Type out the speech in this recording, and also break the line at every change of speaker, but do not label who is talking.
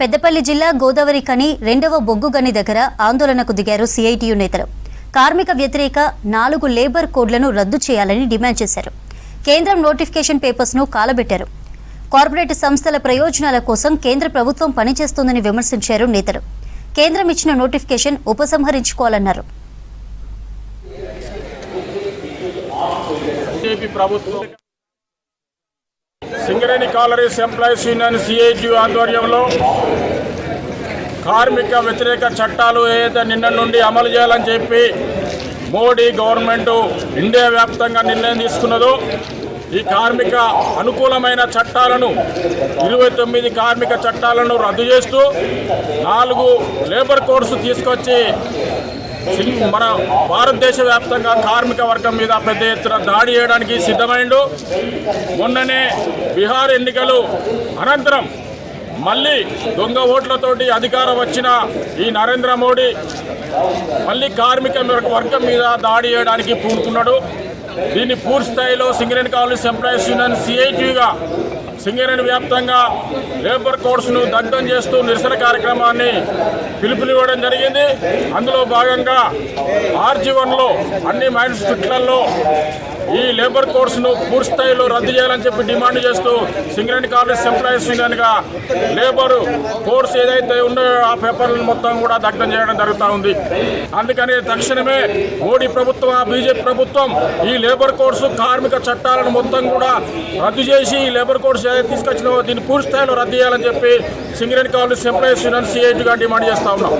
పెద్దపల్లి జిల్లా గోదావరి కని రెండవ బొగ్గు గని దగ్గర ఆందోళనకు దిగారు సిఐటియు నేతలు. కార్మిక వ్యతిరేక నాలుగు లేబర్ కోడ్లను రద్దు చేయాలని డిమాండ్ చేశారు. కేంద్రం నోటిఫికేషన్ పేపర్స్ను కాలబెట్టారు. కార్పొరేట్ సంస్థల ప్రయోజనాల కోసం కేంద్ర ప్రభుత్వం పనిచేస్తోందని విమర్శించారు నేతలు. కేంద్రం ఇచ్చిన నోటిఫికేషన్ ఉపసంహరించుకోవాలన్నారు.
ప్రభుత్వం Singareni collieries employees union CIT ఆధ్వర్యంలో కార్మిక వ్యతిరేక చట్టాలు ఏదైతే నిన్న నుండి అమలు చేయాలని చెప్పి మోడీ గవర్నమెంట్ ఇండియా వ్యాప్తంగా నిర్ణయం తీసుకున్నదో ఈ కార్మిక అనుకూలమైన చట్టాలను ఇరవై తొమ్మిది కార్మిక చట్టాలను రద్దు చేస్తూ నాలుగు లేబర్ కోడ్స్ తీసుకొచ్చి మన భారతదేశ వ్యాప్తంగా కార్మిక వర్గం మీద పెద్ద ఎత్తున దాడి చేయడానికి సిద్ధమైండు. మొన్ననే బీహార్ ఎన్నికలు అనంతరం మళ్ళీ దొంగ ఓట్లతోటి అధికారం వచ్చిన ఈ నరేంద్ర మోడీ మళ్ళీ కార్మిక వర్గం మీద దాడి చేయడానికి పూనుకున్నాడు. దీన్ని పూర్తి స్థాయిలో సింగరేణి కాలేజ్ ఎంప్లాయీస్ యూనియన్ సిఐటిగా సింగరేణి వ్యాప్తంగా లేబర్ కోడ్స్ను దగ్ధం చేస్తూ నిరసన కార్యక్రమాన్ని పిలుపునివ్వడం జరిగింది. అందులో భాగంగా ఆర్జీ వన్లో అన్ని మైన్స్ ఫిట్లలో ఈ లేబర్ కోర్సును పూర్తి స్థాయిలో రద్దు చేయాలని చెప్పి డిమాండ్ చేస్తూ సింగరేణి కాలేజ్ ఎంప్లాయీస్ యూనియన్గా లేబర్ కోర్స్ ఏదైతే ఉన్నాయో ఆ పేపర్లను మొత్తం కూడా దగ్ధం చేయడం జరుగుతూ ఉంది. అందుకని తక్షణమే మోడీ ప్రభుత్వం ఆ బీజేపీ ప్రభుత్వం ఈ లేబర్ కోర్సు కార్మిక చట్టాలను మొత్తం కూడా రద్దు చేసి ఈ లేబర్ కోర్స్ ఏదైతే తీసుకొచ్చినో దీన్ని పూర్తి స్థాయిలో రద్దు చేయాలని చెప్పి సింగరేణి కాలేజ్ ఎంప్లాయీస్ యూనియన్ సిఐటీగా డిమాండ్ చేస్తూ ఉన్నాం.